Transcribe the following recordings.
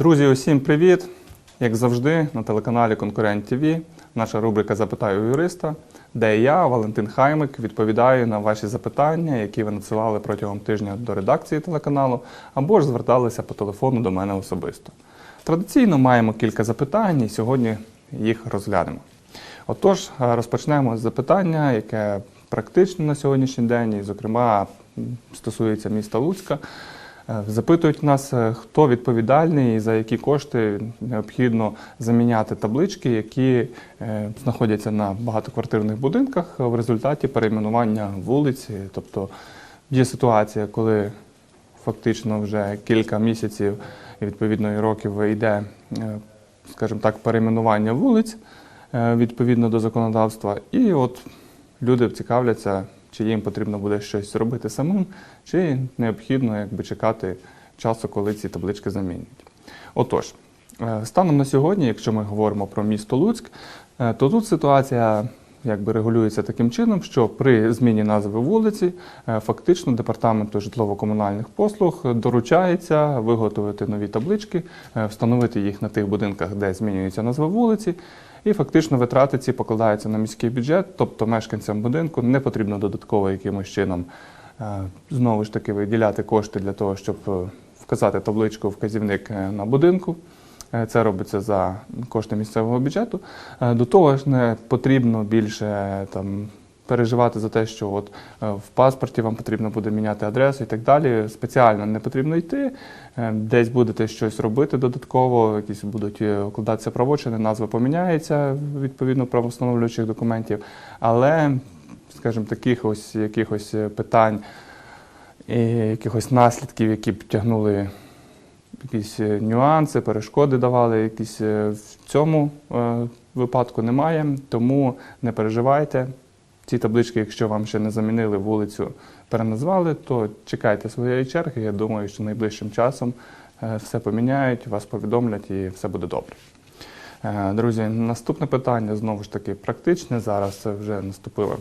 Друзі, усім привіт! Як завжди, на телеканалі Конкурент ТВ наша рубрика Запитаю юриста, де я, Валентин Хаймик, відповідаю на ваші запитання, які ви надсилали протягом тижня до редакції телеканалу, або ж зверталися по телефону до мене особисто. Традиційно маємо кілька запитань, і сьогодні їх розглянемо. Отож, розпочнемо з запитання, яке практично на сьогоднішній день, і, зокрема, стосується міста Луцька. Е, Запитують нас, е, хто відповідальний і за які кошти необхідно заміняти таблички, які е, знаходяться на багатоквартирних будинках в результаті перейменування вулиці. Тобто є ситуація, коли фактично вже кілька місяців і відповідно і років йде, скажімо так, перейменування вулиць відповідно до законодавства. І от люди цікавляться, чи їм потрібно буде щось робити самим, чи необхідно якби чекати часу, коли ці таблички замінять. Отож, е, станом на сьогодні, якщо ми говоримо про місто Луцьк, е, то тут ситуація якби регулюється таким чином, що при зміні назви вулиці е, фактично департаменту житлово-комунальних послуг доручається виготовити нові таблички, встановити їх на тих будинках, де змінюється назва вулиці. І фактично витрати ці покладаються на міський бюджет, тобто мешканцям будинку не потрібно додатково якимось чином е, знову ж таки виділяти кошти для того, щоб е, вказати табличку вказівник е, на будинку. Це робиться за кошти місцевого бюджету. До того ж, не потрібно більше там. Переживати за те, що от е, в паспорті вам потрібно буде міняти адресу і так далі. Спеціально не потрібно йти, е, десь будете щось робити додатково, якісь будуть е, укладатися правочини, назва поміняється відповідно правовстановлюючих документів. Але, скажімо, таких ось якихось питань і якихось наслідків, які б тягнули якісь нюанси, перешкоди давали, якісь в цьому випадку немає. Тому не переживайте. Ці таблички, якщо вам ще не замінили вулицю, переназвали, то чекайте своєї черги. Я думаю, що найближчим часом е, все поміняють, вас повідомлять і все буде добре. Е, Друзі, наступне питання знову ж таки практичне. Зараз вже наступила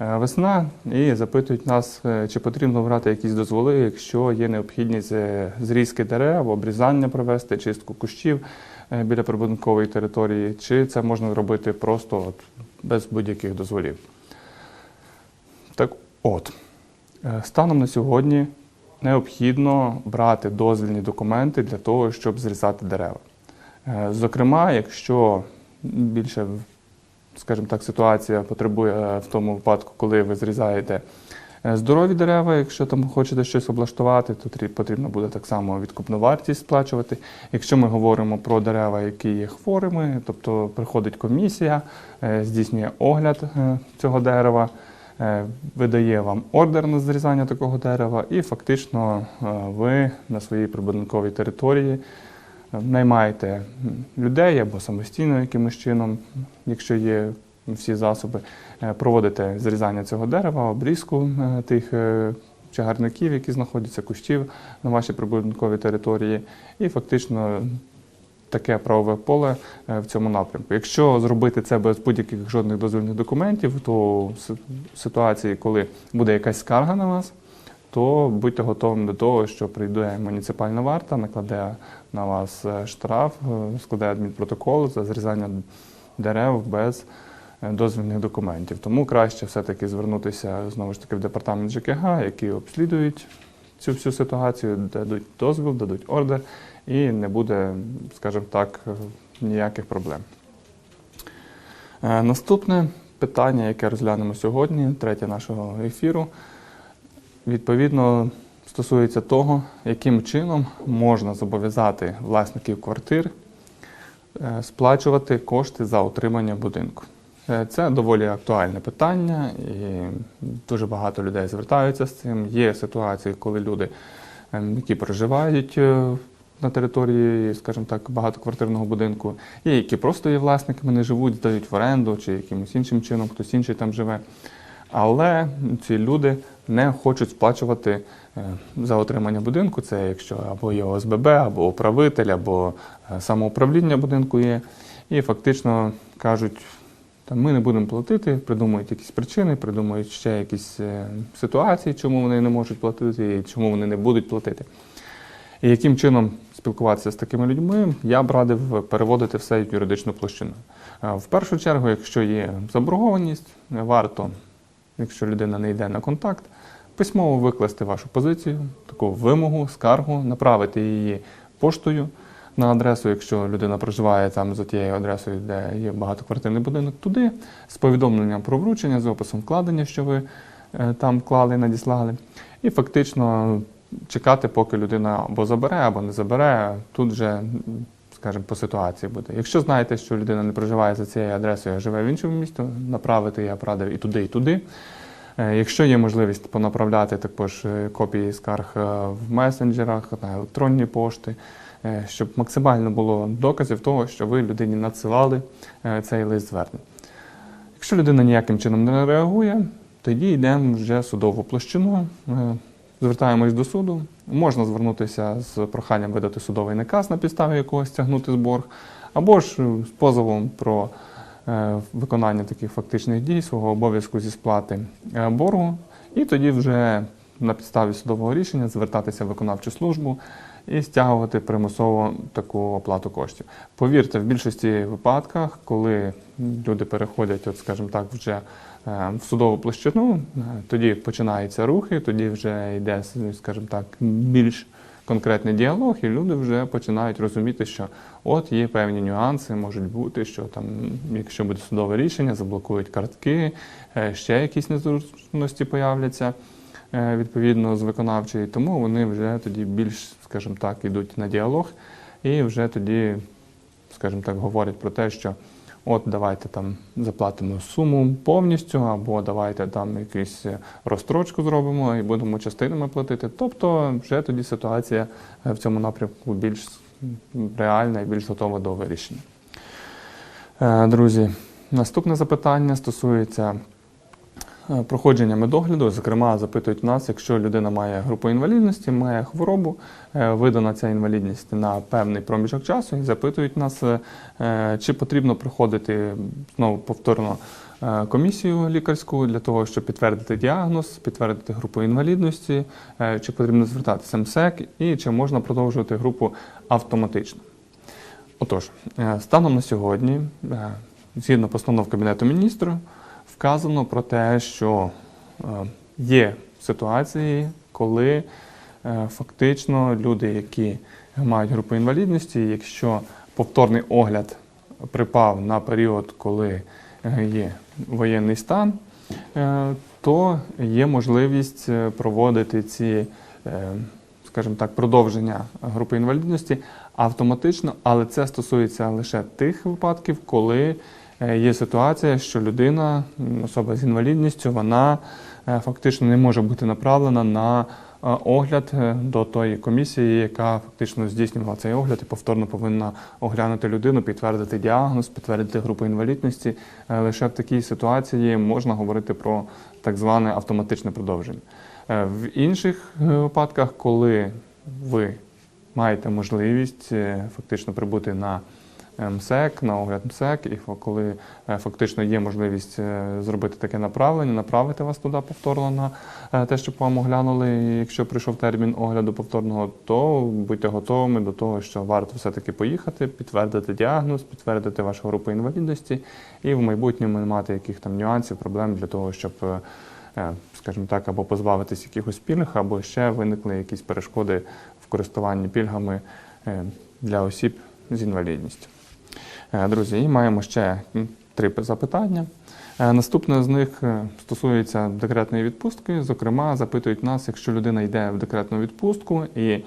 е, весна і запитують нас, чи потрібно брати якісь дозволи, якщо є необхідність зрізки дерев, обрізання провести, чистку кущів біля прибудинкової території, чи це можна робити просто от, без будь-яких дозволів. Так от, е, станом на сьогодні необхідно брати дозвільні документи для того, щоб зрізати дерева. Е, Зокрема, якщо більше, скажімо так, ситуація потребує е, в тому випадку, коли ви зрізаєте здорові дерева, якщо там хочете щось облаштувати, то потрібно буде так само відкупну вартість сплачувати. Якщо ми говоримо про дерева, які є хворими, тобто приходить комісія, здійснює огляд цього дерева, видає вам ордер на зрізання такого дерева, і фактично е, ви на своїй прибудинковій території наймаєте людей або самостійно якимось чином, якщо є всі засоби, е, проводите зрізання цього дерева, обрізку е, тих е, чагарників, які знаходяться, кущів на вашій прибудинковій території, і фактично таке правове поле е, в цьому напрямку. Якщо зробити це без будь-яких жодних дозвільних документів, то в ситуації, коли буде якась скарга на вас, то будьте готовими до того, що прийде муніципальна варта, накладе на вас е, штраф, е, складе адмінпротокол за зрізання дерев без дозвільних документів. Тому краще все-таки звернутися знову ж таки в департамент ЖКГ, які обслідують цю всю ситуацію, дадуть дозвіл, дадуть ордер, і не буде, скажімо так, ніяких проблем. Е, Наступне питання, яке розглянемо сьогодні, третє нашого ефіру, відповідно стосується того, яким чином можна зобов'язати власників квартир е, сплачувати кошти за утримання будинку. Е, Це доволі актуальне питання, і дуже багато людей звертаються з цим. Є ситуації, коли люди, ем, які проживають на території, скажімо так, багатоквартирного будинку, є, які просто є власниками, не живуть, здають в оренду чи якимось іншим чином, хтось інший там живе. Але ці люди не хочуть сплачувати е, за отримання будинку. Це якщо або є ОСББ, або управитель, або е, самоуправління будинку є. І фактично кажуть, ми не будемо платити, придумують якісь причини, придумують ще якісь е, ситуації, чому вони не можуть платити і чому вони не будуть платити. І яким чином спілкуватися з такими людьми, я б радив переводити все в юридичну площину. Е, В першу чергу, якщо є заборгованість, варто, якщо людина не йде на контакт, письмово викласти вашу позицію, таку вимогу, скаргу, направити її поштою на адресу, якщо людина проживає там за тією адресою, де є багатоквартирний будинок, туди з повідомленням про вручення, з описом вкладення, що ви е, там вклали, надіслали, і фактично чекати, поки людина або забере, або не забере. Тут вже, скажімо, по ситуації буде. Якщо знаєте, що людина не проживає за цією адресою, а живе в іншому місті, направити я б і туди, і туди. Е, Якщо є можливість понаправляти також е, копії скарг е, в месенджерах, на електронні пошти, щоб максимально було доказів того, що ви людині надсилали цей лист звернень. Якщо людина ніяким чином не реагує, тоді йдемо вже судову площину, звертаємось до суду. Можна звернутися з проханням видати судовий наказ на підставі якогось тягнути з борг, або ж е, з позовом про е, виконання таких фактичних дій, свого обов'язку зі сплати е, боргу, і тоді вже на підставі судового рішення звертатися в виконавчу службу і стягувати примусово таку оплату коштів. Повірте, в більшості випадках, коли люди переходять, от, скажімо так, вже е, в судову площину, е, тоді починаються рухи, тоді вже йде, скажімо так, більш конкретний діалог, і люди вже починають розуміти, що от є певні нюанси, можуть бути, що там, якщо буде судове рішення, заблокують картки, е, ще якісь незручності появляться відповідно з виконавчої, тому вони вже тоді більш, скажімо так, йдуть на діалог і вже тоді, скажімо так, говорять про те, що от давайте там заплатимо суму повністю, або давайте там якусь е, розстрочку зробимо і будемо частинами платити. Тобто вже тоді ситуація е, в цьому напрямку більш реальна і більш готова до вирішення. Е, Друзі, наступне запитання стосується е, проходження медогляду. Зокрема, запитують нас, якщо людина має групу інвалідності, має хворобу, е, видана ця інвалідність на певний проміжок часу, і запитують нас, е, е, чи потрібно проходити знову повторно е, комісію лікарську для того, щоб підтвердити діагноз, підтвердити групу інвалідності, е, чи потрібно звертатися МСЕК і чи можна продовжувати групу автоматично. Отож, е, станом на сьогодні, е, згідно постанов Кабінету міністрів, вказано про те, що е, є ситуації, коли е, фактично люди, які мають групу інвалідності, якщо повторний огляд припав на період, коли е, є воєнний стан, то є можливість проводити ці, скажімо так, продовження групи інвалідності автоматично, але це стосується лише тих випадків, коли є ситуація, що людина, особа з інвалідністю, вона е, фактично не може бути направлена на е, огляд е, до тої комісії, яка фактично здійснювала цей огляд і повторно повинна оглянути людину, підтвердити діагноз, підтвердити групу інвалідності. Е, Лише в такій ситуації можна говорити про так зване автоматичне продовження. Е, В інших е, випадках, коли ви маєте можливість е, фактично прибути на е, МСЕК, на огляд МСЕК, і коли е, фактично є можливість е, зробити таке направлення, направити вас туди повторно на е, те, щоб вам оглянули, якщо прийшов термін огляду повторного, то будьте готовими до того, що варто все-таки поїхати, підтвердити діагноз, підтвердити вашу групу інвалідності і в майбутньому не мати яких там нюансів, проблем для того, щоб. Скажімо так, або позбавитись якихось пільг, або ще виникли якісь перешкоди в користуванні пільгами для осіб з інвалідністю. Е, Друзі, і маємо ще три запитання. Е, Наступне з них е, стосується декретної відпустки. Зокрема, запитують нас, якщо людина йде в декретну відпустку і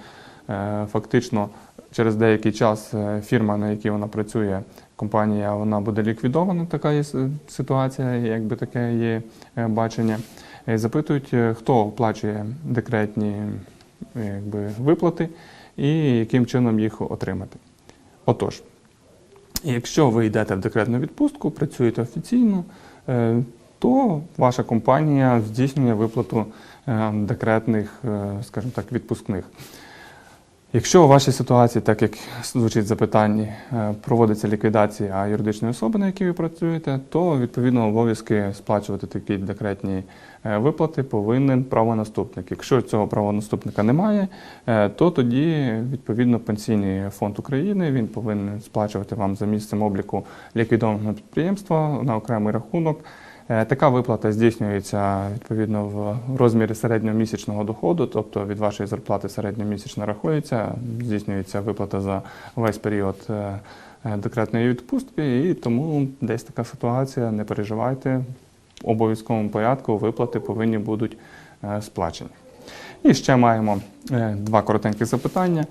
фактично через деякий час фірма, на якій вона працює, компанія, вона буде ліквідована. Така є ситуація, якби таке є бачення. Запитують, хто оплачує декретні якби, виплати і яким чином їх отримати. Отож, якщо ви йдете в декретну відпустку, працюєте офіційно, е, то ваша компанія здійснює виплату е, декретних, е, скажімо так, відпускних. Якщо у вашій ситуації, так як звучить в запитанні, е, проводиться ліквідація юридичної особи, на якій ви працюєте, то відповідно обов'язки сплачувати такі декретні е, виплати повинен правонаступник. Якщо цього правонаступника немає, е, то тоді відповідно пенсійний фонд України він повинен сплачувати вам за місцем обліку ліквідованого підприємства на окремий рахунок. Е, Така виплата здійснюється відповідно в розмірі середньомісячного доходу, тобто від вашої зарплати середньомісячно рахується, здійснюється виплата за весь період е, е, декретної відпустки, і тому десь така ситуація. Не переживайте, в обов'язковому порядку виплати повинні будуть сплачені. І ще маємо два коротеньких запитання.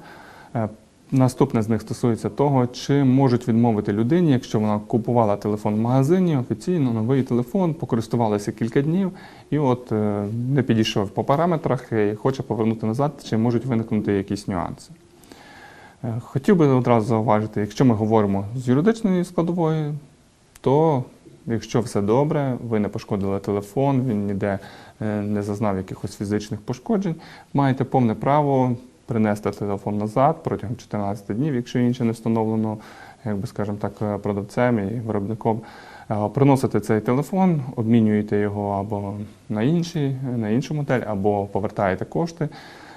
Наступне з них стосується того, чи можуть відмовити людині, якщо вона купувала телефон в магазині, офіційно новий телефон, покористувалася кілька днів, і от е, не підійшов по параметрах і хоче повернути назад, чи можуть виникнути якісь нюанси. Е, Хотів би одразу зауважити, якщо ми говоримо з юридичної складової, то якщо все добре, ви не пошкодили телефон, він ніде е, не зазнав якихось фізичних пошкоджень, маєте повне право принести телефон назад протягом 14 днів, якщо інше не встановлено, як би скажімо так, продавцем і виробником. Е, Приносите цей телефон, обмінюєте його або на інший, на іншу модель, або повертаєте кошти,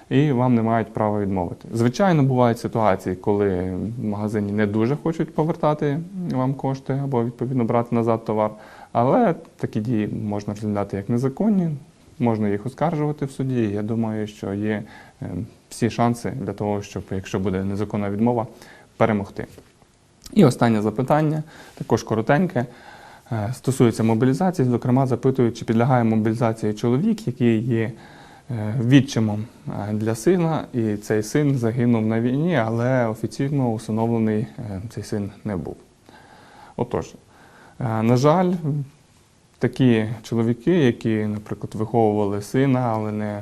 і вам не мають права відмовити. Звичайно, бувають ситуації, коли в магазині не дуже хочуть повертати вам кошти або відповідно брати назад товар, але такі дії можна розглядати як незаконні, можна їх оскаржувати в суді. Я думаю, що є е, всі шанси для того, щоб, якщо буде незаконна відмова, перемогти. І останнє запитання, також коротеньке, е, стосується мобілізації. Зокрема, запитують, чи підлягає мобілізації чоловік, який є е, відчимом е, для сина, і цей син загинув на війні, але офіційно усиновлений цей син не був. Отож, на жаль, такі чоловіки, які, наприклад, виховували сина, але не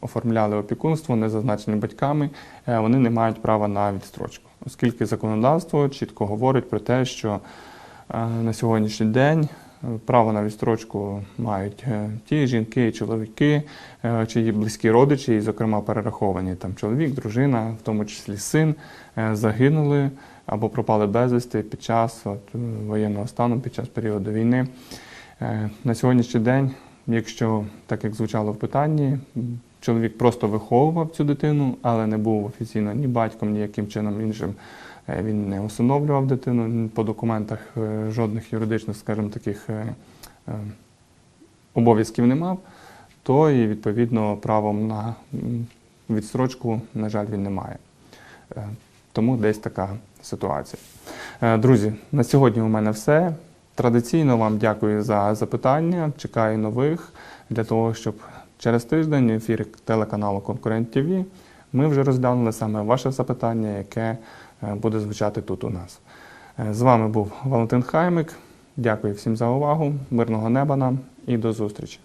оформляли опікунство, не зазначені батьками, е, вони не мають права на відстрочку, оскільки законодавство чітко говорить про те, що е, на сьогоднішній день е, право на відстрочку мають ті жінки чоловіки, чиї близькі родичі, і, зокрема, перераховані там чоловік, дружина, в тому числі син, загинули або пропали безвісти під час от, воєнного стану, під час періоду війни. На сьогоднішній день, якщо так як звучало в питанні, чоловік просто виховував цю дитину, але не був офіційно ні батьком, ні яким чином іншим. Е, Він не усиновлював дитину по документах е, жодних юридичних, скажімо, таких е, обов'язків не мав, то і відповідно правом на відстрочку, на жаль, він не має. Тому десь така ситуація. Друзі, на сьогодні у мене все. Традиційно вам дякую за запитання. Чекаю нових для того, щоб через тиждень в ефірі телеканалу Конкурент ТВ ми вже розглянули саме ваше запитання, яке е, буде звучати тут у нас. Е, З вами був Валентин Хаймик. Дякую всім за увагу. Мирного неба нам і до зустрічі.